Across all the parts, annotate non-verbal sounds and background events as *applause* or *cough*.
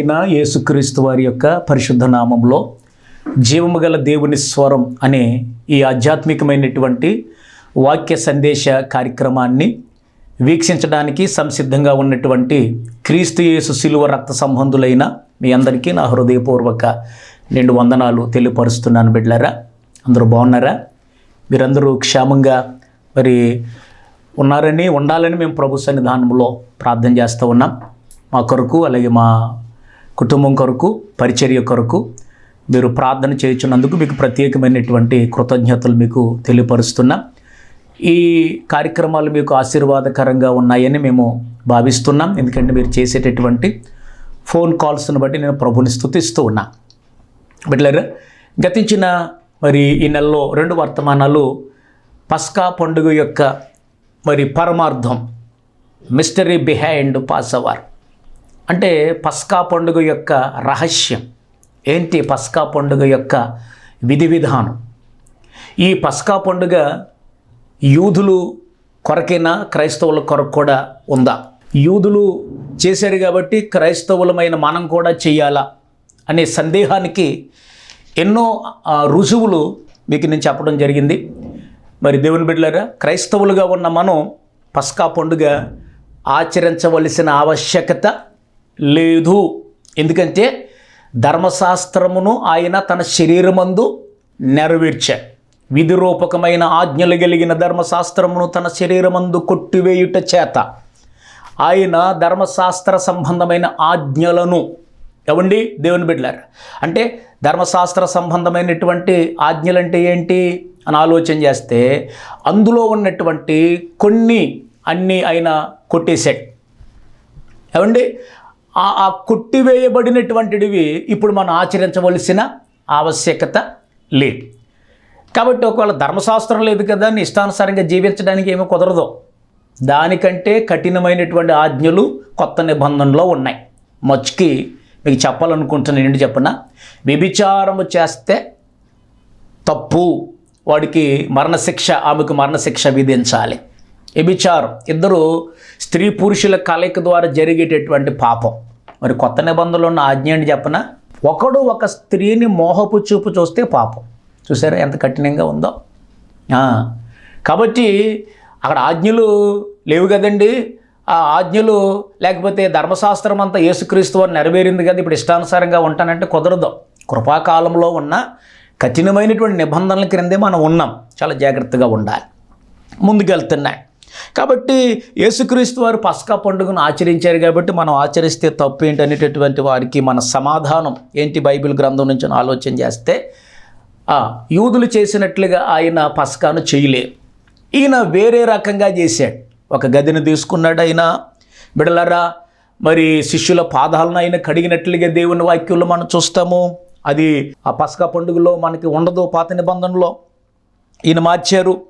కలిగిన యేసుక్రీస్తు వారి యొక్క పరిశుద్ధ నామంలో జీవము గల దేవుని స్వరం అనే ఈ ఆధ్యాత్మికమైనటువంటి వాక్య సందేశ కార్యక్రమాన్ని వీక్షించడానికి సంసిద్ధంగా ఉన్నటువంటి క్రీస్తు యేసు శిలువ రక్త సంబంధులైన మీ అందరికీ నా హృదయపూర్వక నిండు వందనాలు తెలియపరుస్తున్నాను బిడ్డారా అందరూ బాగున్నారా? మీరందరూ క్షేమంగా మరి ఉన్నారని ఉండాలని మేము ప్రభు సన్నిధానంలో ప్రార్థన చేస్తూ ఉన్నాం. మా కొరకు అలాగే మా కుటుంబం కొరకు పరిచర్య కొరకు మీరు ప్రార్థన చేయించినందుకు మీకు ప్రత్యేకమైనటువంటి కృతజ్ఞతలు మీకు తెలియపరుస్తున్నా. ఈ కార్యక్రమాలు మీకు ఆశీర్వాదకరంగా ఉన్నాయని మేము భావిస్తున్నాం. ఎందుకంటే మీరు చేసేటటువంటి ఫోన్ కాల్స్ని బట్టి నేను ప్రభుని స్థుతిస్తూ ఉన్నా. బిడ్లరు గతించిన మరి ఈ నెలలో రెండు వర్తమానాలు పస్కా పండుగ యొక్క మరి పరమార్థం మిస్టరీ బిహైండ్ పాస్ అవర్. అంటే పస్కా పండుగ యొక్క రహస్యం. ఏంటి పస్కా పండుగ యొక్క విధి విధానం? ఈ పస్కా పండుగ యూదులు కొరకైనా క్రైస్తవుల కొరకు కూడా ఉందా? యూదులు చేశారు కాబట్టి క్రైస్తవులమైన మనం కూడా చేయాలా? అనే సందేహానికి ఎన్నో రుజువులు మీకు నేను చెప్పడం జరిగింది. మరి దేవుని బిడ్డలారా క్రైస్తవులుగా ఉన్న మనం పస్కా పండుగ ఆచరించవలసిన ఆవశ్యకత లేదు. ఎందుకంటే ధర్మశాస్త్రమును ఆయన తన శరీరమందు నెరవేర్చా విధి రూపకమైన ఆజ్ఞలు కలిగిన ధర్మశాస్త్రమును తన శరీరమందు కొట్టివేయుట చేత ఆయన ధర్మశాస్త్ర సంబంధమైన ఆజ్ఞలను ఎవండి దేవుని బిడ్డలారు. అంటే ధర్మశాస్త్ర సంబంధమైనటువంటి ఆజ్ఞలు అంటే ఏంటి? అని ఆలోచన చేస్తే అందులో ఉన్నటువంటి కొన్ని అన్నీ ఆయన కొట్టేశాడు. ఏమండి ఆ కొట్టివేయబడినటువంటివి ఇప్పుడు మనం ఆచరించవలసిన ఆవశ్యకత లేదు. కాబట్టి ఒకవేళ ధర్మశాస్త్రం లేదు కదా అని ఇష్టానుసారంగా జీవించడానికి ఏమీ కుదరదు. దానికంటే కఠినమైనటువంటి ఆజ్ఞలు కొత్త నిబంధనలో ఉన్నాయి. మచ్చుకి మీకు చెప్పాలనుకుంటున్నాను ఏంటి చెప్పిన? వ్యభిచారము చేస్తే తప్పు. వాడికి మరణశిక్ష ఆమెకు మరణశిక్ష విధించాలి. వ్యభిచారం ఇద్దరు స్త్రీ పురుషుల కలయిక ద్వారా జరిగేటటువంటి పాపం. మరి కొత్త నిబంధనలు ఉన్న ఆజ్ఞ చెప్పిన చెప్పన? ఒకడు ఒక స్త్రీని మోహపు చూపు చూస్తే పాపం. చూసారా ఎంత కఠినంగా ఉందో? కాబట్టి అక్కడ ఆజ్ఞలు లేవు కదండి. ఆ ఆజ్ఞలు లేకపోతే ధర్మశాస్త్రం అంతా యేసుక్రీస్తు వారు నెరవేరింది కదా ఇప్పుడు ఇష్టానుసారంగా ఉంటానంటే కుదరదు. కృపాకాలంలో ఉన్న కఠినమైనటువంటి నిబంధనల క్రిందే మనం ఉన్నాం. చాలా జాగ్రత్తగా ఉండాలి. ముందుకెళ్తున్నాయి. కాబట్టి యేసుక్రీస్తు వారు పస్కా పండుగను ఆచరించారు కాబట్టి మనం ఆచరిస్తే తప్పు ఏంటి అనేటటువంటి వారికి మన సమాధానం ఏంటి బైబిల్ గ్రంథం నుంచి ఆలోచన చేస్తే యూదులు చేసినట్లుగా ఆయన పస్కాను చేయలే. ఈయన వేరే రకంగా చేశాడు. ఒక గదిని తీసుకున్నాడు ఆయన. బిడలరా మరి శిష్యుల పాదాలను ఆయన కడిగినట్లుగా దేవుని వాక్యంలో మనం చూస్తాము. అది ఆ పస్కా పండుగలో మనకి ఉండదు పాత నిబంధనలో. ఈయన మార్చారు.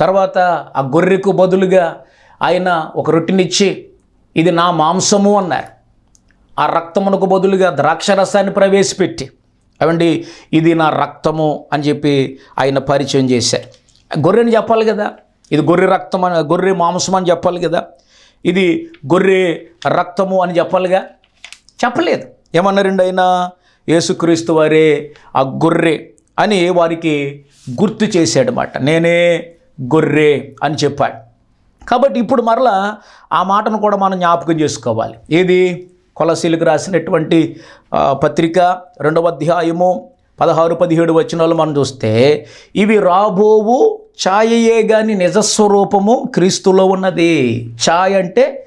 తర్వాత ఆ గొర్రెకు బదులుగా ఆయన ఒక రొట్టెనిచ్చి ఇది నా మాంసము అన్నారు. ఆ రక్తమునకు బదులుగా ద్రాక్ష రసాన్ని ప్రవేశపెట్టి అవండి ఇది నా రక్తము అని చెప్పి ఆయన పరిచయం చేశారు. గొర్రెని చెప్పాలి కదా? ఇది గొర్రె రక్తం అని గొర్రె మాంసం అని చెప్పాలి కదా? ఇది గొర్రె రక్తము అని చెప్పాలిగా? చెప్పలేదు. ఏమన్నారండి ఆయన యేసుక్రీస్తు వారే ఆ గొర్రె అని వారికి గుర్తు చేశాడనమాట నేనే గొర్రె అని చెప్పాడు. కాబట్టి ఇప్పుడు మరలా ఆ మాటను కూడా మనం జ్ఞాపకం చేసుకోవాలి. ఏది? కొలసీలకు రాసినటువంటి పత్రిక రెండవ అధ్యాయము పదహారు పదిహేడు వచనాలు మనం చూస్తే ఇవి రాబోవు ఛాయయే గాని నిజస్వరూపము క్రీస్తులో ఉన్నది. ఛాయ అంటే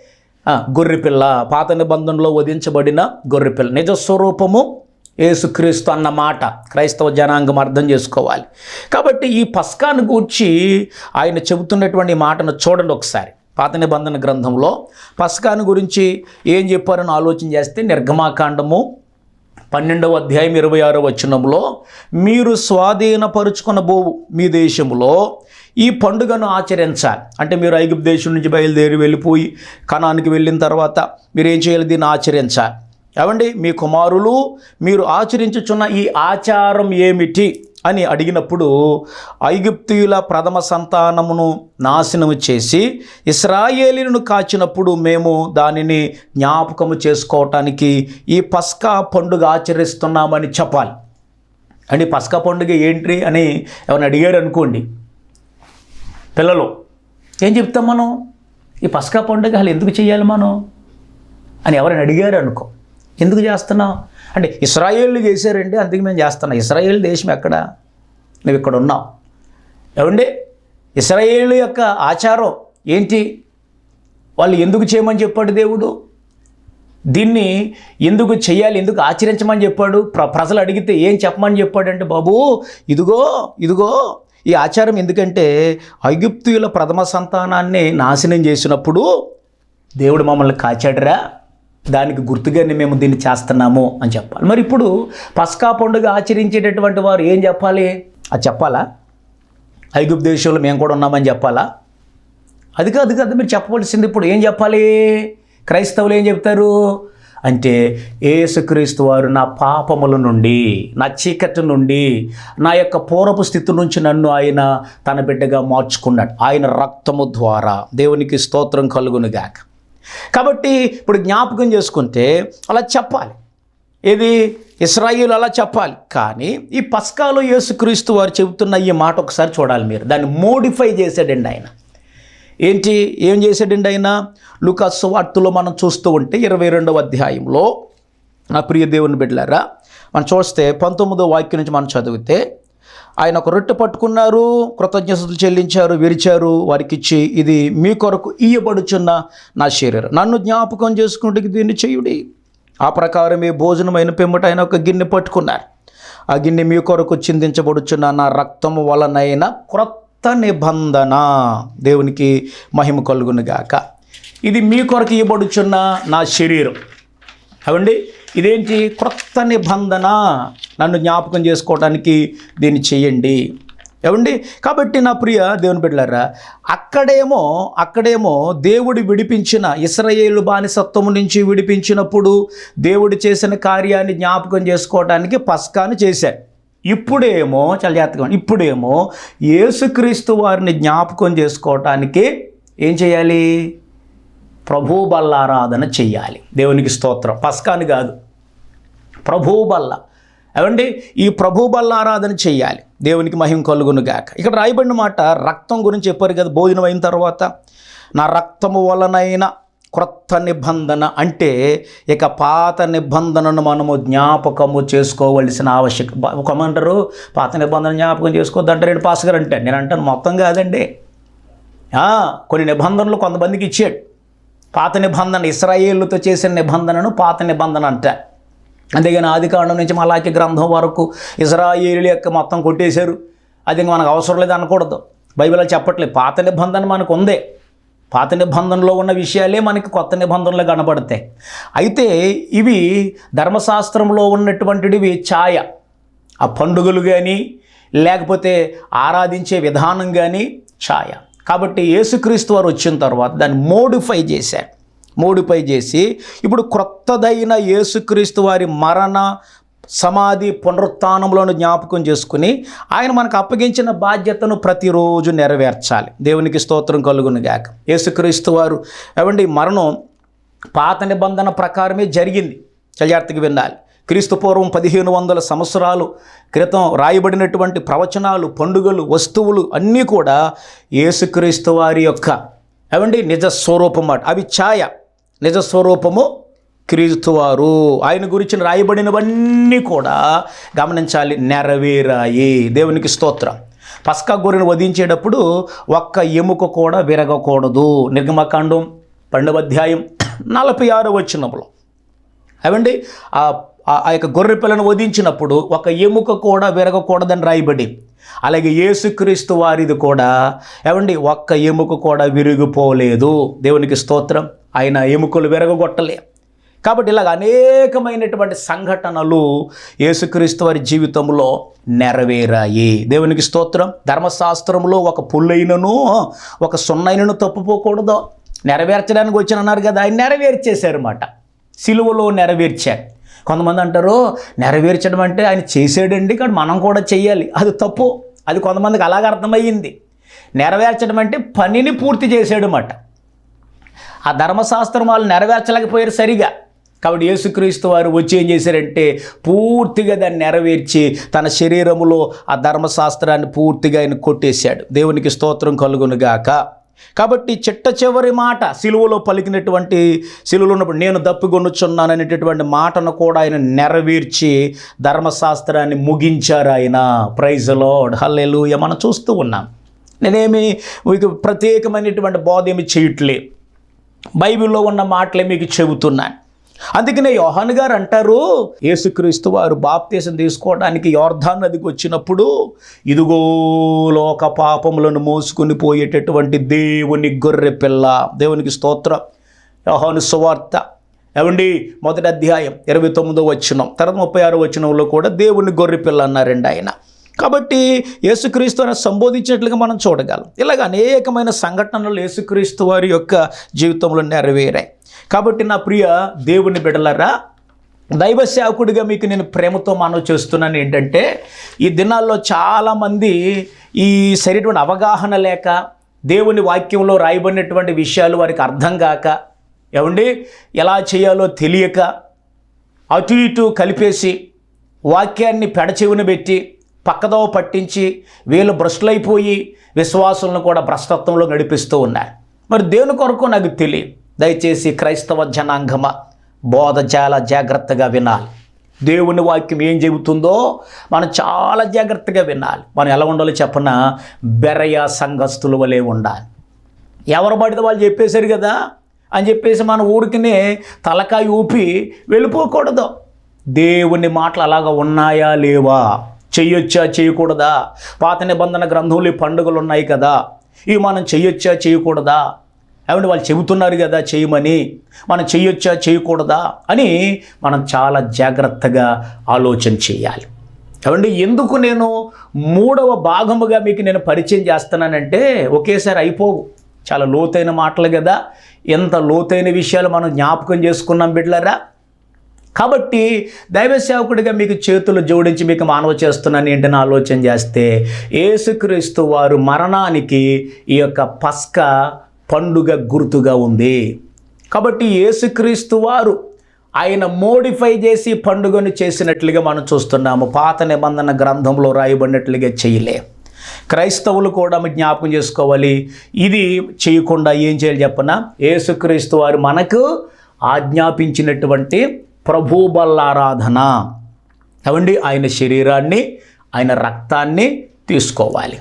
గొర్రెపిల్ల పాత నిబంధనలో వధించబడిన గొర్రెపిల్ల నిజస్వరూపము యేసుక్రీస్తు అన్న మాట క్రైస్తవ జనాంగం అర్థం చేసుకోవాలి. కాబట్టి ఈ పస్కాను గూర్చి ఆయన చెబుతున్నటువంటి మాటను చూడండి ఒకసారి. పాత నిబంధన గ్రంథంలో పస్కాను గురించి ఏం చెప్పారని ఆలోచన చేస్తే నిర్గమాకాండము పన్నెండవ అధ్యాయం ఇరవై ఆరో వచనంలో మీరు స్వాధీనపరుచుకున్న భూ మీ దేశంలో ఈ పండుగను ఆచరించాలి. అంటే మీరు ఐగుప్తు దేశం నుంచి బయలుదేరి వెళ్ళిపోయి కణానికి వెళ్ళిన తర్వాత మీరు ఏం చేయాలి? దీన్ని ఆచరించాలి. ఏమండి? మీ కుమారులు మీరు ఆచరించుచున్న ఈ ఆచారం ఏమిటి? అని అడిగినప్పుడు ఐగుప్తియుల ప్రథమ సంతానమును నాశనము చేసి ఇస్రాయేలీలను కాచినప్పుడు మేము దానిని జ్ఞాపకము చేసుకోవటానికి ఈ పస్కా పండుగ ఆచరిస్తున్నామని చెప్పాలి. అండి పస్కా పండుగ ఏంటి అని ఎవరిని అడిగారు అనుకోండి. పిల్లలు ఏం చెప్తాం మనం? ఈ పస్కా పండుగ అసలు ఎందుకు చేయాలి మనం? అని ఎవరైనా అడిగారు అనుకో. ఎందుకు చేస్తున్నావు? అంటే ఇస్రాయేళ్ళు చేశారండి అందుకే మేము చేస్తున్నాం. ఇస్రాయేల్ దేశం ఎక్కడ? నువ్వు ఇక్కడ ఉన్నావు. ఏమండి? ఇస్రాయేల్ యొక్క ఆచారం ఏంటి? వాళ్ళు ఎందుకు చేయమని చెప్పాడు దేవుడు? దీన్ని ఎందుకు చేయాలి? ఎందుకు ఆచరించమని చెప్పాడు? ప్ర ప్రజలు అడిగితే ఏం చెప్పమని చెప్పాడంటే బాబు ఇదిగో ఇదిగో ఈ ఆచారం ఎందుకంటే ఐగుప్తుల ప్రథమ సంతానాన్ని నాశనం చేసినప్పుడు దేవుడు మమ్మల్ని కాచాడురా. దానికి గుర్తుగానే మేము దీన్ని చేస్తున్నాము అని చెప్పాలి. మరి ఇప్పుడు పస్కా పండుగ ఆచరించేటటువంటి వారు ఏం చెప్పాలి? అది చెప్పాలా? ఐగుప్తు దేశంలో మేము కూడా ఉన్నామని చెప్పాలా? అది కాదు కాదు మీరు చెప్పవలసింది ఇప్పుడు ఏం చెప్పాలి? క్రైస్తవులు ఏం చెప్తారు? అంటే ఏసుక్రీస్తు వారు నా పాపముల నుండి నా చీకటి నుండి నా యొక్క పూర్వపు స్థితి నుంచి నన్ను ఆయన తన బిడ్డగా మార్చుకున్నాడు. ఆయన రక్తము ద్వారా. దేవునికి స్తోత్రం కలుగునుగాక. కాబట్టి ఇప్పుడు జ్ఞాపకం చేసుకుంటే అలా చెప్పాలి. ఏది? ఇస్రాయిల్ అలా చెప్పాలి. కానీ ఈ పస్కాలో యేసుక్రీస్తు వారు చెబుతున్న ఈ మాట ఒకసారి చూడాలి మీరు. దాన్ని మోడిఫై చేశాడండి ఆయన. ఏంటి? ఏం చేశాడండి ఆయన? లుకాస్ వార్తలో మనం చూస్తూ ఉంటే ఇరవై రెండవ అధ్యాయంలో నా ప్రియ దేవుని బిడ్డలారా మనం చూస్తే పంతొమ్మిదో వాక్యం నుంచి మనం చదివితే ఆయన ఒక రొట్టె పట్టుకున్నారు కృతజ్ఞతలు చెల్లించారు విరిచారు వారికి ఇచ్చి ఇది మీ కొరకు ఇయ్యబడుచున్న నా శరీరం. నన్ను జ్ఞాపకం చేసుకుంటే దీన్ని చేయుడి. ఆ ప్రకారమే భోజనమైన పిమ్మట ఆయన ఒక గిన్నె పట్టుకున్నారు. ఆ గిన్నె మీ కొరకు చిందించబడుచున్న నా రక్తం వలనైన క్రొత్త నిబంధన దేవునికి మహిమ కలుగునుగాక ఇది మీ కొరకు ఇవ్వబడుచున్న నా శరీరం. అవండి ఇదేంటి క్రొత్త నిబంధన? నన్ను జ్ఞాపకం చేసుకోవడానికి దీన్ని చేయండి. ఏమండి? కాబట్టి నా ప్రియ దేవుని బిడ్డలారా అక్కడేమో అక్కడేమో దేవుడు విడిపించిన ఇస్రయేలు బానిసత్వము నుంచి విడిపించినప్పుడు దేవుడు చేసిన కార్యాన్ని జ్ఞాపకం చేసుకోవడానికి పస్కాను చేశారు ఇప్పుడేమో చాలా జాగ్రత్తగా ఇప్పుడేమో యేసుక్రీస్తు వారిని జ్ఞాపకం చేసుకోవటానికి ఏం చేయాలి? ప్రభు బల్లారాధన చెయ్యాలి దేవునికి స్తోత్రం. పస్కాని కాదు. ప్రభు బల్ల ఏమండి? ఈ ప్రభు బల్లారాధన ఆరాధన దేవునికి మహిమ కలుగును గాక. ఇక్కడ రాయబడిన మాట రక్తం గురించి చెప్పారు కదా భోజనం అయిన తర్వాత. నా రక్తము వలనైన క్రొత్త నిబంధన అంటే ఇక పాత నిబంధనను మనము జ్ఞాపకము చేసుకోవలసిన ఆవశ్యక ఒకమంటారు పాత నిబంధన జ్ఞాపకం చేసుకోవద్దంటారు పాస్ గారు అంటే? నేను అంటాను మొత్తం కాదండి. కొన్ని నిబంధనలు కొంతమందికి ఇచ్చాడు. పాత నిబంధన ఇస్రాయేళ్ళతో చేసిన నిబంధనను పాత నిబంధన అంటారు అంతేగాని ఆది కాండం నుంచి మలాకి గ్రంథం వరకు ఇజ్రాయేలు యొక్క మొత్తం కొట్టేశారు. అది మనకు అవసరం లేదు అనకూడదు. బైబిల్ చెప్పట్లేదు. పాత నిబంధన మనకు ఉందే. పాత నిబంధనలో ఉన్న విషయాలే మనకి కొత్త నిబంధనలు కనబడతాయి. అయితే ఇవి ధర్మశాస్త్రంలో ఉన్నటువంటివి ఛాయ. ఆ పండుగలు కానీ లేకపోతే ఆరాధించే విధానం కానీ ఛాయ. కాబట్టి యేసుక్రీస్తు వారు వచ్చిన తర్వాత దాన్ని మోడిఫై చేశారు. మూడుపై చేసి ఇప్పుడు క్రొత్తదైన యేసుక్రీస్తు వారి మరణ సమాధి పునరుత్నంలోను జ్ఞాపకం చేసుకుని ఆయన మనకు అప్పగించిన బాధ్యతను ప్రతిరోజు నెరవేర్చాలి. దేవునికి స్తోత్రం కలుగును గాక. యేసుక్రీస్తు వారు ఏమండి మరణం పాత నిబంధన ప్రకారమే జరిగింది. చర్యార్థకి వినాలి క్రీస్తు పూర్వం పదిహేను వందల సంవత్సరాలు క్రితం రాయబడినటువంటి ప్రవచనాలు పండుగలు వస్తువులు అన్నీ కూడా యేసుక్రీస్తు వారి యొక్క ఏమండి నిజ స్వరూపం మాట అవి ఛాయ. నిజ స్వరూపము ఆయన గురించి రాయబడినవన్నీ కూడా గమనించాలి నెరవేరాయి. దేవునికి స్తోత్రం. పస్కా గొర్రెను వధించేటప్పుడు ఒక్క ఎముక కూడా విరగకూడదు. నిర్గమకాండం పన్నెండవ అధ్యాయం నలభై ఆరు వచ్చినప్పుడు అవండి ఆ ఆ- ఆ యొక్క గొర్రె పిల్లను వధించినప్పుడు ఒక ఎముక కూడా విరగకూడదని రాయబడి అలాగే యేసుక్రీస్తు వారిది కూడా ఏమండి ఒక్క ఎముక కూడా విరిగిపోలేదు. దేవునికి స్తోత్రం. ఆయన ఎముకలు విరగొట్టలే కాబట్టి ఇలాగ అనేకమైనటువంటి సంఘటనలు యేసుక్రీస్తు వారి జీవితంలో నెరవేరాయి. దేవునికి స్తోత్రం. ధర్మశాస్త్రంలో ఒక పుల్లైనను ఒక సున్నైనను తప్పుపోకూడదు. నెరవేర్చడానికి వచ్చిన అన్నారు కదా ఆయన నెరవేర్చేశారన్నమాట. సిలువలో నెరవేర్చారు. కొంతమంది అంటారు నెరవేర్చడం అంటే ఆయన చేసాడండి కానీ మనం కూడా చేయాలి అది తప్పు. అది కొంతమందికి అలాగ అర్థమయ్యింది. నెరవేర్చడం అంటే పనిని పూర్తి చేసాడనమాట ఆ ధర్మశాస్త్రం వాళ్ళు నెరవేర్చలేకపోయారు సరిగా. కాబట్టి యేసుక్రీస్తు వారు వచ్చి ఏం చేశారంటే పూర్తిగా దాన్ని నెరవేర్చి తన శరీరములో ఆ ధర్మశాస్త్రాన్ని పూర్తిగా ఆయన కొట్టేశాడు. దేవునికి స్తోత్రం కలుగునుగాక కాబట్టి చిట్ట చివరి మాట సిలువలో పలికినటువంటి సిలువలో ఉన్నప్పుడు నేను దప్పిగొనుచున్నాను అనేటటువంటి మాటను కూడా ఆయన నెరవేర్చి ధర్మశాస్త్రాన్ని ముగించారు ఆయన. ప్రైజ్ లార్డ్ హల్లెలూయ మనం చూస్తూ ఉన్నాం. నేనేమి మీకు ప్రత్యేకమైనటువంటి బోధ ఏమి చేయట్లే బైబిల్లో ఉన్న మాటలే మీకు చెబుతున్నాను. అందుకనే యోహాన్ గారు అంటారు యేసుక్రీస్తు వారు బాప్తీసం తీసుకోవడానికి యోర్ధాన్ నదికి వచ్చినప్పుడు ఇదిగో లోక పాపములను మోసుకుని పోయేటటువంటి దేవుని గొర్రె పిల్ల. దేవునికి స్తోత్రం. యోహాను సువార్త. ఏమండి? మొదటి అధ్యాయం ఇరవై తొమ్మిదో వచ్చినం తర్వాత ముప్పై ఆరో వచ్చినంలో కూడా దేవుని గొర్రె పిల్ల అన్నారండి ఆయన. కాబట్టి యేసుక్రీస్తు అని సంబోధించినట్లుగా మనం చూడగలం. ఇలాగ అనేకమైన సంఘటనలు యేసుక్రీస్తు వారి యొక్క జీవితంలో నెరవేరాయి. కాబట్టి నా ప్రియ దేవుని బిడలరా దైవ సేవకుడిగా మీకు నేను ప్రేమతో మనవి చేస్తున్నాను ఏంటంటే ఈ దినాల్లో చాలామంది ఈ సరైనటువంటి అవగాహన లేక దేవుని వాక్యంలో రాయబడినటువంటి విషయాలు వారికి అర్థం కాక ఏమండి? ఎలా చేయాలో తెలియక అటు ఇటు కలిపేసి వాక్యాన్ని పెడచెవిన పెట్టి పక్కదోవ పట్టించి వీళ్ళు భ్రష్టులైపోయి విశ్వాసులను కూడా భ్రష్టత్వంలో నడిపిస్తూ ఉన్నారు మరి దేని కొరకు నాకు తెలియదు. దయచేసి క్రైస్తవ జనాంగమ బోధ చాలా జాగ్రత్తగా వినాలి. దేవుని వాక్యం ఏం చెబుతుందో మనం చాలా జాగ్రత్తగా వినాలి. మనం ఎలా ఉండాలో చెప్పన? బెరయ సంఘస్థుల వలె ఉండాలి. ఎవరు పడితే వాళ్ళు చెప్పేశారు కదా? అని చెప్పేసి మన ఊరికినే తలకాయ ఊపి వెళ్ళిపోకూడదు. దేవుని మాటలు అలాగా ఉన్నాయా లేవా? చెయ్యొచ్చా చేయకూడదా పాత నిబంధన గ్రంథంలో పండుగలు ఉన్నాయి కదా. ఇవి మనం చెయ్యొచ్చా చేయకూడదా ఏమంటే వాళ్ళు చెబుతున్నారు కదా చేయమని మనం చెయ్యొచ్చా చేయకూడదా అని మనం చాలా జాగ్రత్తగా ఆలోచన చేయాలి. ఏమండి ఎందుకు నేను మూడవ భాగముగా మీకు నేను పరిచయం చేస్తున్నానంటే ఒకేసారి అయిపోవు. చాలా లోతైన మాటలు కదా. ఎంత లోతైన విషయాలు మనం జ్ఞాపకం చేసుకున్నాం బిడ్డలరా? కాబట్టి దైవ సేవకుడిగా మీకు చేతులు జోడించి మీకు మానవ చేస్తున్నాను ఏంటని ఆలోచన చేస్తే యేసుక్రీస్తు వారు మరణానికి ఈ యొక్క పస్క పండుగ గుర్తుగా ఉంది. కాబట్టి యేసుక్రీస్తు వారు ఆయన మోడిఫై చేసి పండుగను చేసినట్లుగా మనం చూస్తున్నాము. పాత నిబంధన గ్రంథంలో రాయబడినట్లుగా చేయలే. క్రైస్తవులు కూడా జ్ఞాపకం చేసుకోవాలి. ఇది చేయకుండా ఏం చేయాలి చెప్పన? యేసుక్రీస్తు వారు మనకు ఆజ్ఞాపించినటువంటి ప్రభుబల్లారాధన అవండి ఆయన శరీరాన్ని ఆయన రక్తాన్ని తీసుకోవాలి.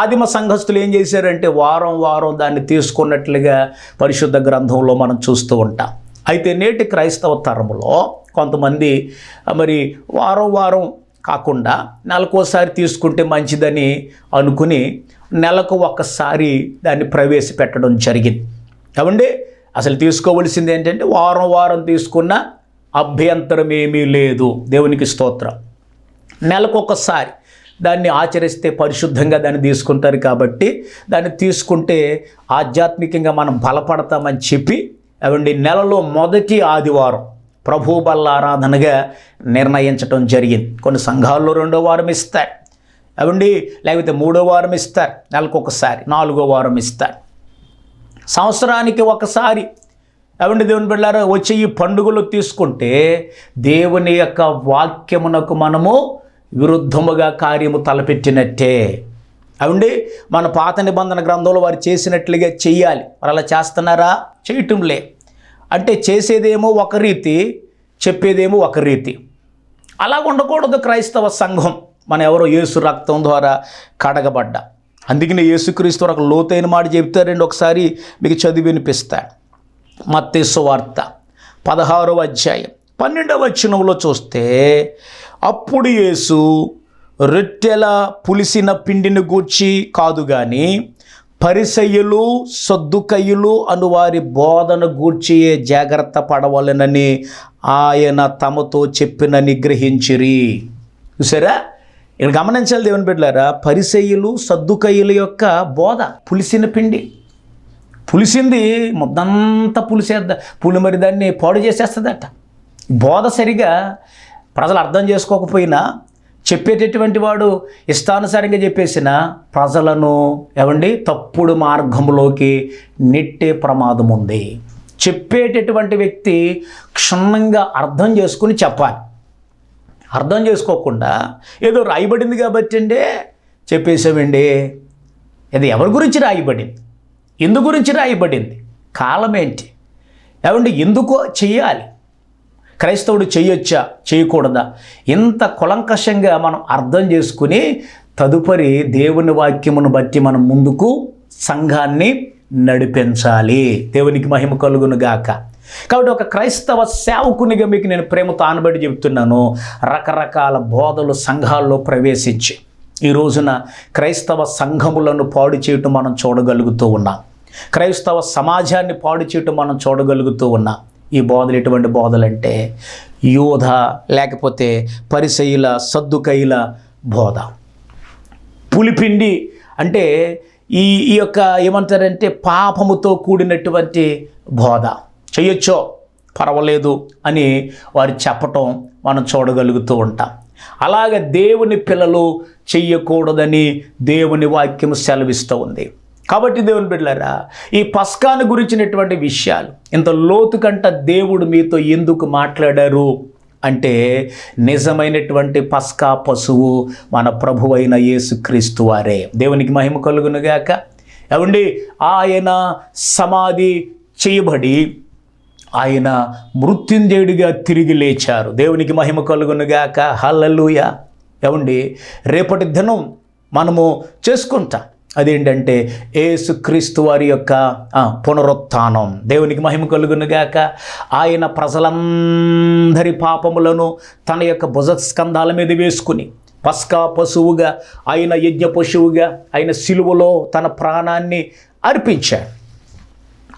ఆదిమ సంఘస్థులు ఏం చేశారంటే వారం వారం దాన్ని తీసుకున్నట్లుగా పరిశుద్ధ గ్రంథంలో మనం చూస్తూ ఉంటాం. అయితే నేటి క్రైస్తవ తరములో కొంతమంది మరి వారం వారం కాకుండా నెలకోసారి తీసుకుంటే మంచిదని అనుకుని నెలకు ఒక్కసారి దాన్ని ప్రవేశపెట్టడం జరిగింది. కాబట్టి అసలు తీసుకోవలసింది ఏంటంటే వారం వారం తీసుకున్న అభ్యంతరం ఏమీ లేదు. దేవునికి స్తోత్రం. నెలకొకసారి దాన్ని ఆచరిస్తే పరిశుద్ధంగా దాన్ని తీసుకుంటారు కాబట్టి దాన్ని తీసుకుంటే ఆధ్యాత్మికంగా మనం బలపడతామని చెప్పి అవండి నెలలో మొదటి ఆదివారం ప్రభు బల్ల ఆరాధనగా నిర్ణయించడం జరిగింది. కొన్ని సంఘాల్లో రెండో వారం ఇస్తారు. అవండి లేకపోతే మూడో వారం ఇస్తారు. నెలకు ఒకసారి నాలుగో వారం ఇస్తారు. సంవత్సరానికి ఒకసారి అవండి దేవుని బిడ్డారా వచ్చే ఈ పండుగలు తీసుకుంటే దేవుని యొక్క వాక్యమునకు మనము విరుద్ధముగా కార్యము తలపెట్టినట్టే. అవండి మన పాత నిబంధన గ్రంథంలో వారు చేసినట్లుగా చెయ్యాలి. మరి అలా చేస్తున్నారా? చేయటంలే అంటే చేసేదేమో ఒక రీతి చెప్పేదేమో ఒక రీతి. అలా ఉండకూడదు క్రైస్తవ సంఘం. మన ఎవరో యేసు రక్తం ద్వారా కడగబడ్డ. అందుకనే యేసుక్రీస్తు ఒక లోతైన మాట చెప్తారండి ఒకసారి మీకు చదివి వినిపిస్తా. మత్తిసువార్త పదహారవ అధ్యాయం. పన్నెండవ వచనంలో చూస్తే అప్పుడు యేసు రొట్టెల పులిసిన పిండిని గూర్చి కాదు కానీ పరిసయ్యులు సద్దుకయ్యులు అను వారి బోధన గూర్చి జాగ్రత్త పడవలనని ఆయన తమతో చెప్పినని గ్రహించిరి. చూసారా? ఇక్కడ గమనించాలి దేవుని బిడ్డలారా పరిసయ్యులు సద్దుకయ్యుల యొక్క బోధ పులిసిన పిండి. పులిసింది ముద్దంతా పులిసేద్ద పులి మరి దాన్ని పాడు చేసేస్తుందట. బోధ సరిగా ప్రజలు అర్థం చేసుకోకపోయినా చెప్పేటటువంటి వాడు ఇష్టానుసారంగా చెప్పేసిన ప్రజలను ఏమండి తప్పుడు మార్గంలోకి నెట్టే ప్రమాదం ఉంది చెప్పేటటువంటి వ్యక్తి క్షుణ్ణంగా అర్థం చేసుకుని చెప్పాలి. అర్థం చేసుకోకుండా ఏదో రాయబడింది కాబట్టి అండి చెప్పేసామండి ఇది ఎవరి గురించి రాయబడింది? ఎందు గురించి రాయబడింది? కాలం ఏంటి? ఏమండి ఎందుకో చేయాలి క్రైస్తవుడు చేయొచ్చా చేయకూడదా ఇంత కులంకషంగా మనం అర్థం చేసుకుని తదుపరి దేవుని వాక్యమును బట్టి మనం ముందుకు సంఘాన్ని నడిపించాలి. దేవునికి మహిమ కలుగును గాక. కాబట్టి ఒక క్రైస్తవ సేవకునిగా మీకు నేను ప్రేమతో ఆనబడి చెబుతున్నాను రకరకాల బోధలు సంఘాల్లో ప్రవేశించి ఈ రోజున క్రైస్తవ సంఘములను పాడు చేయటం మనం చూడగలుగుతూ ఉన్నాం. క్రైస్తవ సమాజాన్ని పాడు చేయటం మనం చూడగలుగుతూ ఉన్నాం. ఈ బోధలు ఎటువంటి బోధలు అంటే యోధ లేకపోతే పరిసయుల సద్దుకైల బోధ. పులిపిండి అంటే ఈ ఈ యొక్క ఏమంటారంటే పాపముతో కూడినటువంటి బోధ. చెయ్యొచ్చో పర్వాలేదు అని వారు చెప్పటం మనం చూడగలుగుతూ ఉంటాం. అలాగే దేవుని పిల్లలు చెయ్యకూడదని దేవుని వాక్యం సెలవిస్తూ ఉంది. కాబట్టి దేవుని బిడ్డలారా ఈ పస్కాను గురించినటువంటి విషయాలు ఇంత లోతుకంట దేవుడు మీతో ఎందుకు మాట్లాడారు? అంటే నిజమైనటువంటి పస్కా పశువు మన ప్రభు అయిన యేసుక్రీస్తు వారే. దేవునికి మహిమ కలుగునుగాక ఏమండి? ఆయన సమాధి చేయబడి ఆయన మృత్యుంజయుడిగా తిరిగి లేచారు. దేవునికి మహిమ కలుగునుగాక హల్లెలూయ. ఏమండి? రేపటి దినం మనము చేసుకుంటాం. అదేంటంటే ఏసుక్రీస్తు వారి యొక్క పునరుత్థానం. దేవునికి మహిమ కలుగునుగాక ఆయన ప్రజలందరి పాపములను తన యొక్క భుజస్కంధాల మీద వేసుకుని పస్కా పశువుగా ఆయన యజ్ఞ పశువుగా ఆయన సిలువలో తన ప్రాణాన్ని అర్పించాడు.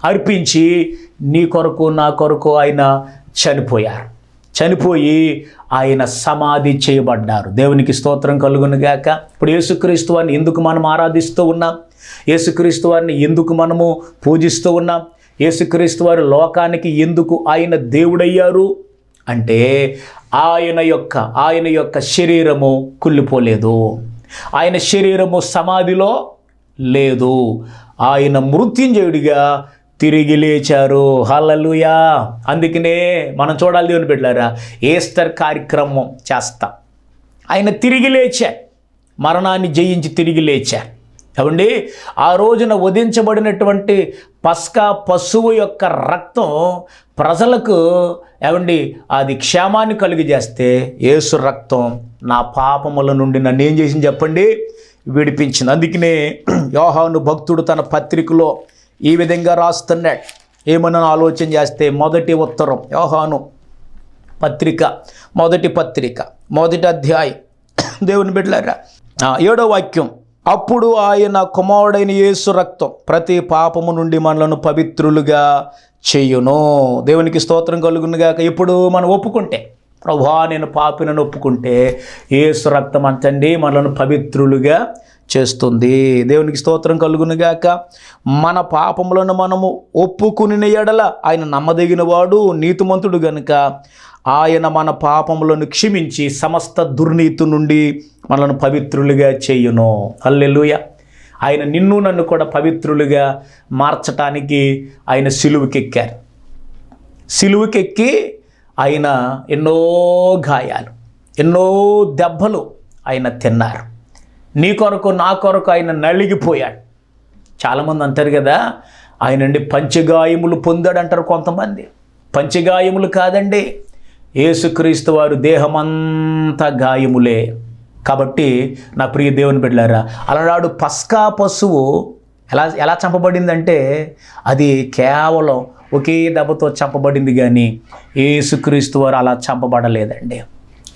అర్పించి నీ కొరకు నా కొరకు ఆయన చనిపోయారు. చనిపోయి ఆయన సమాధి చేయబడ్డారు. దేవునికి స్తోత్రం కలుగునుగాక ఇప్పుడు యేసుక్రీస్తు వారిని ఎందుకు మనం ఆరాధిస్తూ ఉన్నాం? యేసుక్రీస్తు వారిని ఎందుకు మనము పూజిస్తూ ఉన్నాం? యేసుక్రీస్తు వారు లోకానికి ఎందుకు ఆయన దేవుడయ్యారు? అంటే ఆయన యొక్క ఆయన యొక్క శరీరము కుళ్ళిపోలేదు. ఆయన శరీరము సమాధిలో లేదు. ఆయన మృత్యుంజయుడిగా తిరిగి లేచారు. హల్లలుయా. అందుకనే మనం చూడాలి దేవుని పెట్టారా ఏస్టర్ కార్యక్రమం చేస్తా. ఆయన తిరిగి లేచా. మరణాన్ని జయించి తిరిగి లేచా. ఏమండి? ఆ రోజున వధించబడినటువంటి పస్కా పశువు యొక్క రక్తం ప్రజలకు ఏమండి అది క్షేమాన్ని కలుగజేస్తే ఏసు రక్తం నా పాపముల నుండి నన్ను ఏం చేసింది చెప్పండి? విడిపించింది. అందుకనే *clears throat* యోహాను భక్తుడు తన పత్రికలో ఈ విధంగా రాస్తున్నాడు. ఏమన్నా ఆలోచన చేస్తే మొదటి ఉత్తరం యోహాను పత్రిక మొదటి పత్రిక మొదటి అధ్యాయం. దేవుని బిడ్డలారా ఏడో వాక్యం అప్పుడు ఆయన కుమారుడైన యేసు రక్తం ప్రతి పాపము నుండి మనలను పవిత్రులుగా చేయును. దేవునికి స్తోత్రం కలుగునుగాక ఇప్పుడు మనం ఒప్పుకుంటే ప్రభా నేను పాపినను ఒప్పుకుంటే యేసు రక్తం అంతండి మనలను పవిత్రులుగా చేస్తుంది. దేవునికి స్తోత్రం కలుగునుగాక మన పాపములను మనము ఒప్పుకుని ఎడల ఆయన నమ్మదగిన వాడు నీతిమంతుడు గనుక. ఆయన మన పాపములను క్షమించి సమస్త దుర్నీతి నుండి మనల్ని పవిత్రులుగా చేయును. అల్లెలుయ ఆయన నిన్ను నన్ను కూడా పవిత్రులుగా మార్చటానికి ఆయన సిలువుకెక్కారు. సిలువుకెక్కి ఆయన ఎన్నో గాయాలు ఎన్నో దెబ్బలు ఆయన తిన్నారు. నీ కొరకు నా కొరకు ఆయన నలిగిపోయాడు. చాలామంది అంటారు కదా ఆయన నుండి పంచగాయములు పొందాడు అంటారు కొంతమంది. పంచగాయములు కాదండి యేసుక్రీస్తు వారు దేహమంతా గాయములే. కాబట్టి నా ప్రియ దేవుని బిడ్డలారా అలనాడు పస్కా పశువు ఎలా ఎలా చంపబడిందంటే అది కేవలం ఒకే దెబ్బతో చంపబడింది కానీ ఏసుక్రీస్తు వారు అలా చంపబడలేదండి.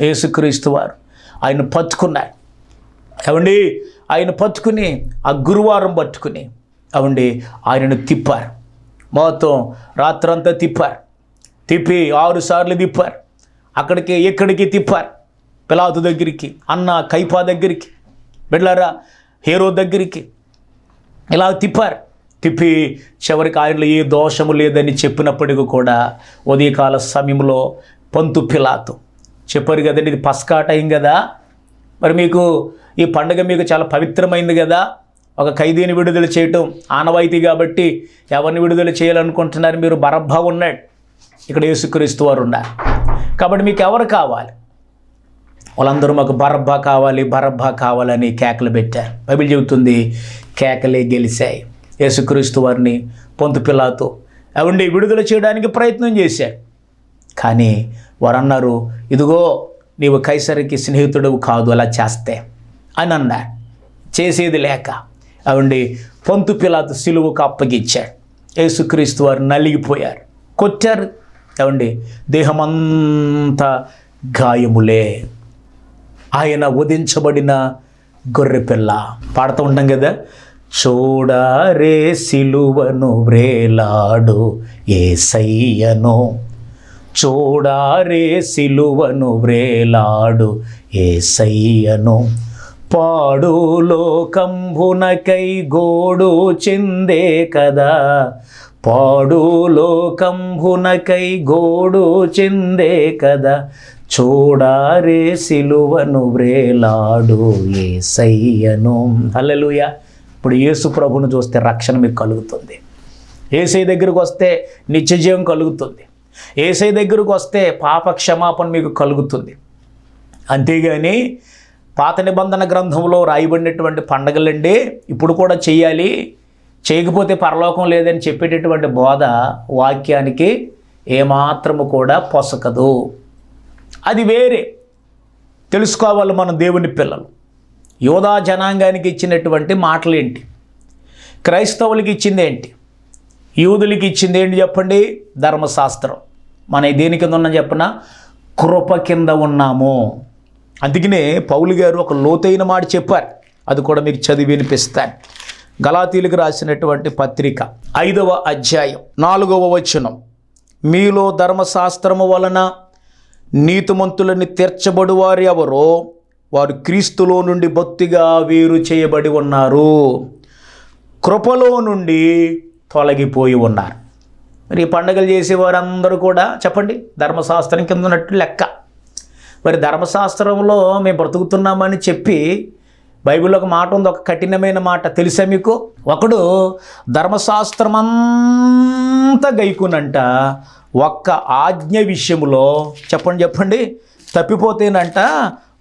ఏసుక్రీస్తు వారు ఆయన పట్టుకున్నారు. అవండి ఆయన పట్టుకుని ఆ గురువారం పట్టుకుని అవండి ఆయనను తిప్పారు. మొత్తం రాత్రంతా తిప్పారు. తిప్పి ఆరు సార్లు తిప్పారు. అక్కడికి ఎక్కడికి తిప్పారు. పిలాతు దగ్గరికి అన్న కైపా దగ్గరికి బిడ్లారా హీరో దగ్గరికి ఇలా తిప్పారు. తిప్పి చివరికి ఆయనలో ఏ దోషము లేదని చెప్పినప్పటికీ కూడా ఉదయకాల సమయంలో పంతు పిలాతు చెప్పారు కదండి ఇది పస్కా టైం కదా. మరి మీకు ఈ పండుగ మీకు చాలా పవిత్రమైంది కదా. ఒక ఖైదీని విడుదల చేయటం ఆనవాయితీ కాబట్టి ఎవరిని విడుదల చేయాలనుకుంటున్నారు మీరు బరబ్బా ఉన్నాడు. ఇక్కడ యేసుక్రీస్తు వారు ఉన్నారు. కాబట్టి మీకు ఎవరు కావాలి? వాళ్ళందరూ మాకు బరబ్బా కావాలి బరబ్బా కావాలని కేకలు పెట్టారు. బైబిల్ చెబుతుంది కేకలే గెలిచాయి. యేసుక్రీస్తు వారిని పొంతు పిల్లతో అవండి విడుదల చేయడానికి ప్రయత్నం చేశారు కానీ వారన్నారు ఇదిగో నీవు కైసరికి స్నేహితుడు కాదు అలా చేస్తే. అని అన్నాడు చేసేది లేక అవండి పంతు పిలాతు సిలువకు అప్పగిచ్చాడు యేసుక్రీస్తు వారు నలిగిపోయారు. కొట్టారు. ఏమండి దేహమంతా గాయములే. ఆయన వధించబడిన గొర్రెపిల్ల. పాడుతూ ఉంటాం కదా చూడారే సిలువను వ్రేలాడు ఏసయ్యను. చూడారే సిలువను వ్రేలాడు ఏసయ్యను. పాడు లోకంభునకై గోడు చెందే కదా. పాడు లోకంభునకై గోడు చెందే కదా. చూడారే సిలువను వ్రేలాడు ఏసయ్యను. హల్లెలూయా. ఇప్పుడు యేసు ప్రభును చూస్తే రక్షణ మీకు కలుగుతుంది. ఏసై దగ్గరకు వస్తే నిత్యజీవం కలుగుతుంది. ఏసై దగ్గరకు వస్తే పాప క్షమాపణ మీకు కలుగుతుంది. అంతేగాని పాత నిబంధన గ్రంథంలో రాయబడినటువంటి పండగలండి. ఇప్పుడు కూడా చేయాలి. చేయకపోతే పరలోకం లేదని చెప్పేటటువంటి బోధ వాక్యానికి ఏమాత్రము కూడా పొసకదు. అది వేరే. తెలుసుకోవాలి మన దేవుని పిల్లలు. యోధా జనాంగానికి ఇచ్చినటువంటి మాటలేంటి? క్రైస్తవులకి ఇచ్చింది ఏంటి యూదులకి ఇచ్చింది ఏంటి చెప్పండి? ధర్మశాస్త్రం. మన దేని కింద ఉన్నాం చెప్పిన? కృప కింద ఉన్నాము. అందుకనే పౌలు గారు ఒక లోతైన మాట చెప్పారు. అది కూడా మీకు చదివి వినిపిస్తాను. గలాతీలకు రాసినటువంటి పత్రిక ఐదవ అధ్యాయం నాలుగవ వచనం. మీలో ధర్మశాస్త్రము వలన నీతిమంతులని తీర్చబడు వారు ఎవరో వారు క్రీస్తులో నుండి బొత్తిగా వేరు చేయబడి ఉన్నారు. కృపలో నుండి తొలగిపోయి ఉన్నారు. మరి ఈ పండుగలు చేసేవారందరూ కూడా చెప్పండి ధర్మశాస్త్రం కింద ఉన్నట్టు లెక్క. మరి ధర్మశాస్త్రంలో మేము బ్రతుకుతున్నామని చెప్పి బైబిల్లో ఒక మాట ఉంది ఒక కఠినమైన మాట. తెలుసా మీకు? ఒకడు ధర్మశాస్త్రం అంతా గైకునంట ఒక్క ఆజ్ఞ విషయంలో చెప్పండి చెప్పండి తప్పిపోతేనంట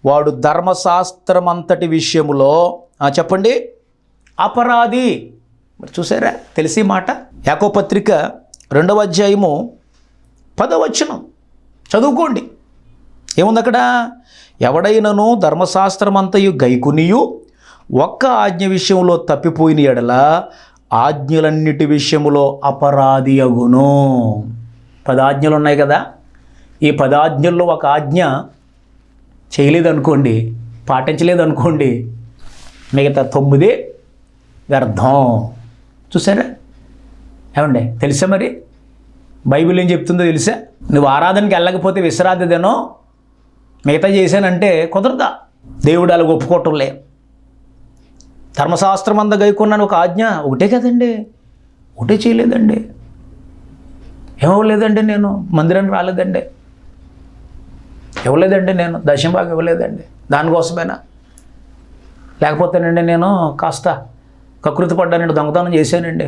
వాడు ధర్మశాస్త్రం అంతటి విషయంలో చెప్పండి అపరాధి. మరి చూసారా? తెలిసి మాట? యాకోపత్రిక రెండవ అధ్యాయము పదవచనం చదువుకోండి. ఏముంది అక్కడ ఎవడైనను ధర్మశాస్త్రమంతయు గైకునియు ఒక్క ఆజ్ఞ విషయంలో తప్పిపోయిన ఎడల ఆజ్ఞలన్నిటి విషయంలో అపరాధి అగును పదాజ్ఞలు ఉన్నాయి కదా? ఈ పదాజ్ఞల్లో ఒక ఆజ్ఞ చేయలేదనుకోండి పాటించలేదనుకోండి మిగతా తొమ్మిది వ్యర్థం. చూసారా ఏమండి తెలుసా మరి? బైబిల్ ఏం చెప్తుందో తెలుసా? నువ్వు ఆరాధనకి వెళ్ళకపోతే విశ్రాంతి దినం మిగతా చేశానంటే కుదరదా. దేవుడు అలా ఒప్పుకోవటంలే. ధర్మశాస్త్రం అంద గైకున్నాను ఒక ఆజ్ఞ ఒకటే కదండి. ఒకటే చేయలేదండి. ఇవ్వలేదండి నేను? మందిరానికి రాలేదండి. ఇవ్వలేదండి నేను. దశంభాగం ఇవ్వలేదండి. దానికోసమేనా? లేకపోతేనండి నేను కాస్త కకృతి పడ్డానండి దొంగతనం చేశానండి.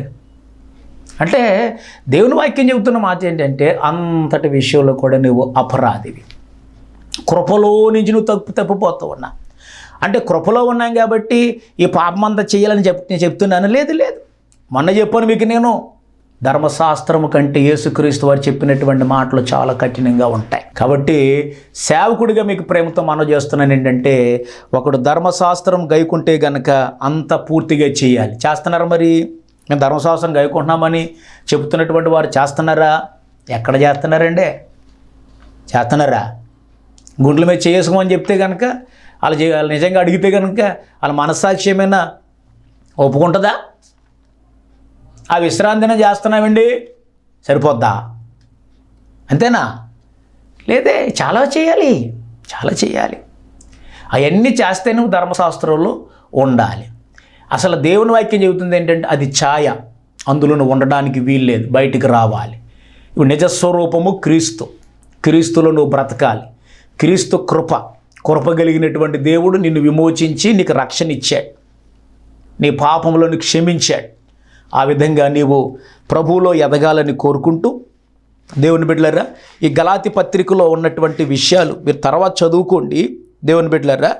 అంటే దేవుని వాక్యం చెబుతున్న మాట ఏంటంటే అంతటి విషయంలో కూడా నువ్వు అపరాధివి. కృపలో నుంచి నువ్వు తప్పు తప్పిపోతూ ఉన్నా అంటే కృపలో ఉన్నాం కాబట్టి ఈ పాపం అంతా చేయాలని చెప్ నేను చెప్తున్నాను. లేదు లేదు. మొన్న చెప్పాను మీకు నేను. ధర్మశాస్త్రము కంటే యేసుక్రీస్తు వారు చెప్పినటువంటి మాటలు చాలా కఠినంగా ఉంటాయి. కాబట్టి సేవకుడిగా మీకు ప్రేమతో మనం చేస్తున్నాను ఏంటంటే ఒకడు ధర్మశాస్త్రం గైకుంటే గనక అంత పూర్తిగా చేయాలి. చేస్తున్నారా మరి? మేము ధర్మశాస్త్రం గైకుంటున్నామని చెబుతున్నటువంటి వారు చేస్తున్నారా? ఎక్కడ చేస్తున్నారండి? చేస్తున్నారా? గుండెల మీద చేసుకోమని చెప్తే కనుక వాళ్ళు వాళ్ళు నిజంగా అడిగితే కనుక వాళ్ళ మనస్సాక్షి ఏమైనా ఒప్పుకుంటుందా? ఆ విశ్రాంతిని చేస్తున్నామండి సరిపోద్దా? అంతేనా? లేదే చాలా చేయాలి చాలా చేయాలి. అవన్నీ చేస్తే నువ్వు ధర్మశాస్త్రంలో ఉండాలి. అసలు దేవుని వాక్యం చెబుతుంది ఏంటంటే అది ఛాయ. అందులో నువ్వు ఉండడానికి వీల్లేదు బయటికి రావాలి. ఇప్పుడు నిజస్వరూపము క్రీస్తు. క్రీస్తులో నువ్వు బ్రతకాలి. క్రీస్తు కృప కృప కలిగినటువంటి దేవుడు నిన్ను విమోచించి నీకు రక్షణ ఇచ్చాడు. నీ పాపములను క్షమించాడు. ఆ విధంగా నీవు ప్రభువులో ఎదగాలని కోరుకుంటూ దేవుని బిడ్డలారా ఈ గలాతి పత్రికలో ఉన్నటువంటి విషయాలు మీరు తర్వాత చదువుకోండి. దేవుని బిడ్డలారా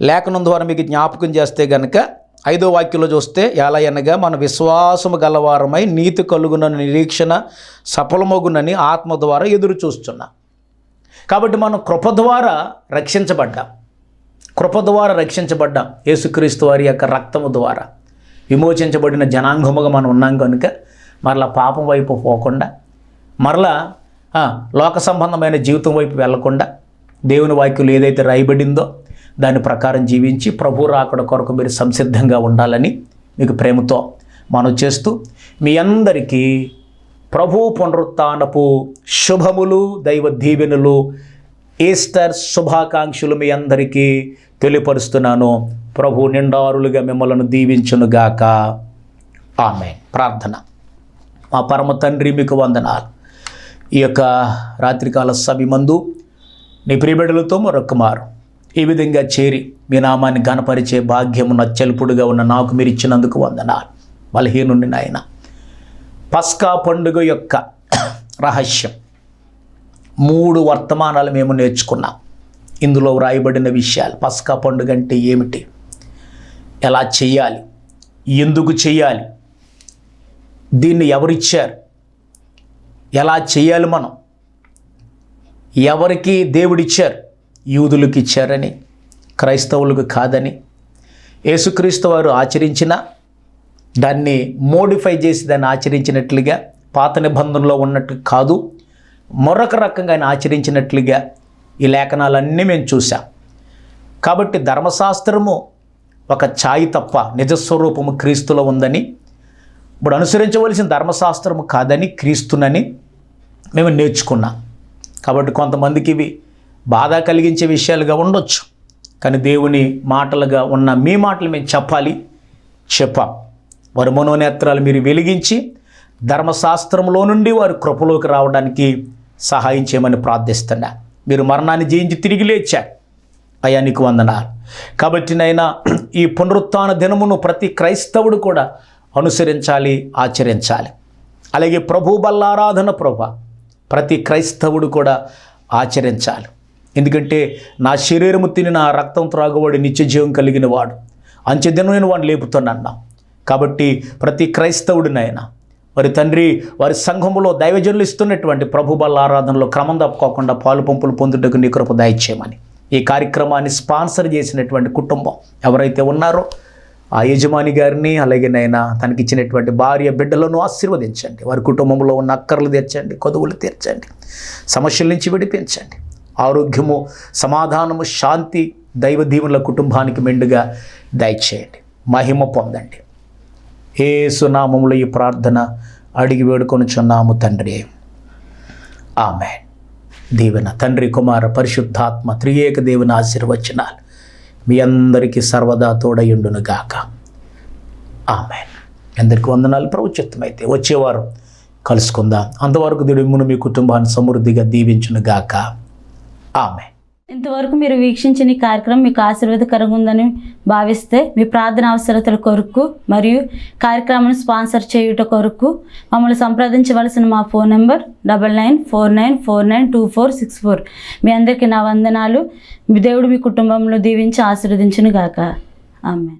లేఖనం ద్వారా మీకు జ్ఞాపకం చేస్తే గనక ఐదో వాక్యంలో చూస్తే ఎలా అనగా మన విశ్వాసము గలవారమై నీతి కలుగున నిరీక్షణ సఫలమగునని ఆత్మ ద్వారా ఎదురు చూస్తున్నాం కాబట్టి మనం కృప ద్వారా రక్షించబడ్డాం. కృప ద్వారా రక్షించబడ్డాం. యేసుక్రీస్తు వారి యొక్క రక్తము ద్వారా. విమోచించబడిన జనాంగముగా మనం ఉన్నాం కనుక మరలా పాపం వైపు పోకుండా మరలా లోక సంబంధమైన జీవితం వైపు వెళ్ళకుండా దేవుని వాక్యులు ఏదైతే రాయబడిందో దాని ప్రకారం జీవించి ప్రభు రాకడ కొరకు మీరు సంసిద్ధంగా ఉండాలని మీకు ప్రేమతో మనం చేస్తూ మీ అందరికీ ప్రభు పునరుత్నపు శుభములు దైవ దీవెనులు ఈస్టర్ శుభాకాంక్షలు మీ అందరికీ తెలియపరుస్తున్నాను. ప్రభు నిండారులుగా మిమ్మలను దీవించునుగాక ఆమె ప్రార్థన. మా పరమ తండ్రి మీకు వందనాలు. ఈ యొక్క రాత్రికాల సభిమందు నీ ప్రియబిడలతో మరొక మారు. ఈ విధంగా చేరి మీ నామాన్ని గణపరిచే భాగ్యము చెల్పుడుగా ఉన్న నాకు మీరు ఇచ్చినందుకు వందనాలు. బలహీనుని నాయన. పస్కా పండుగ యొక్క రహస్యం. మూడు వర్తమానాలు మేము నేర్చుకున్నాం. ఇందులో వ్రాయబడిన విషయాలు. పస్కా పండుగ అంటే ఏమిటి? ఎలా చేయాలి? ఎందుకు చేయాలి? దీన్ని ఎవరిచ్చారు? ఎలా చేయాలి మనం? ఎవరికి దేవుడిచ్చారు? యూదులకు ఇచ్చారని క్రైస్తవులకు కాదని యేసుక్రీస్తు వారు ఆచరించిన దాన్ని మోడిఫై చేసి దాన్ని ఆచరించినట్లుగా పాత నిబంధనలో ఉన్నట్టు కాదు మరొక రకంగా ఆయన ఆచరించినట్లుగా ఈ లేఖనాలన్నీ మేము చూసాం కాబట్టి ధర్మశాస్త్రము ఒక ఛాయి తప్ప నిజస్వరూపము క్రీస్తులో ఉందని ఇప్పుడు అనుసరించవలసిన ధర్మశాస్త్రము కాదని క్రీస్తునని మేము నేర్చుకున్నాం. కాబట్టి కొంతమందికి ఇవి బాధ కలిగించే విషయాలుగా ఉండొచ్చు కానీ దేవుని మాటలుగా ఉన్న మీ మాటలు మేము చెప్పాలి చెప్పాం. వారి మనోనేత్రాలు మీరు వెలిగించి ధర్మశాస్త్రంలో నుండి వారు కృపలోకి రావడానికి సహాయం చేయమని ప్రార్థిస్తున్నా. మీరు మరణాన్ని జయించి తిరిగి లేచారు. అయ్యా నీకు వందనాలు. కాబట్టి నైనా ఈ పునరుత్న దినమును ప్రతి క్రైస్తవుడు కూడా అనుసరించాలి ఆచరించాలి. అలాగే ప్రభు బల్లారాధన ప్రభ ప్రతి క్రైస్తవుడు కూడా ఆచరించాలి. ఎందుకంటే నా శరీరము తిని నా రక్తం త్రాగువాడు నిత్య జీవం కలిగిన వాడు. అంచెదినం నేను వాడిని లేపుతున్నాను. కాబట్టి ప్రతి క్రైస్తవుడినైనా వారి తండ్రి వారి సంఘములో దైవజనులు ఇస్తున్నటువంటి ప్రభు బల్ల ఆరాధనలో క్రమం తప్పుకోకుండా పాలు పంపులు పొందుటకు నీ కృప దయచేయమని. ఈ కార్యక్రమాన్ని స్పాన్సర్ చేసినటువంటి కుటుంబం ఎవరైతే ఉన్నారో ఆ యజమాని గారిని అలాగే నైనా తనకిచ్చినటువంటి భార్య బిడ్డలను ఆశీర్వదించండి. వారి కుటుంబంలో ఉన్న అక్కర్లు తీర్చండి కొదువులు తీర్చండి సమస్యల నుంచి విడిపించండి. ఆరోగ్యము సమాధానము శాంతి దైవ దీవుల కుటుంబానికి మెండుగా దయచేయండి. మహిమ పొందండి. ఏ సునామములో ఈ ప్రార్థన అడిగి వేడుకొనుచున్నాము తండ్రి. ఆమె దీవెన తండ్రి కుమార పరిశుద్ధాత్మ త్రియేక దేవుని ఆశీర్వచనాలు మీ అందరికీ సర్వదా తోడయుండునుగాక ఆమె అందరికీ వందనాలు. ప్రవచిత్తమైతే వచ్చేవారు కలుసుకుందాం. అంతవరకు దేవుడు మీ కుటుంబాన్ని సమృద్ధిగా దీవించునుగాక ఆమె ఇంతవరకు మీరు వీక్షించిన ఈ కార్యక్రమం మీకు ఆశీర్వాదకరంగా ఉందని భావిస్తే మీ ప్రార్థన అవసరతల కొరకు మరియు కార్యక్రమాన్ని స్పాన్సర్ చేయుట కొరకు మమ్మల్ని సంప్రదించవలసిన మా phone number double nine four nine four nine two four six four. మీ అందరికీ నా వందనాలు. మీ దేవుడు మీ కుటుంబంలో దీవించి ఆశీర్వదించును గాక ఆమె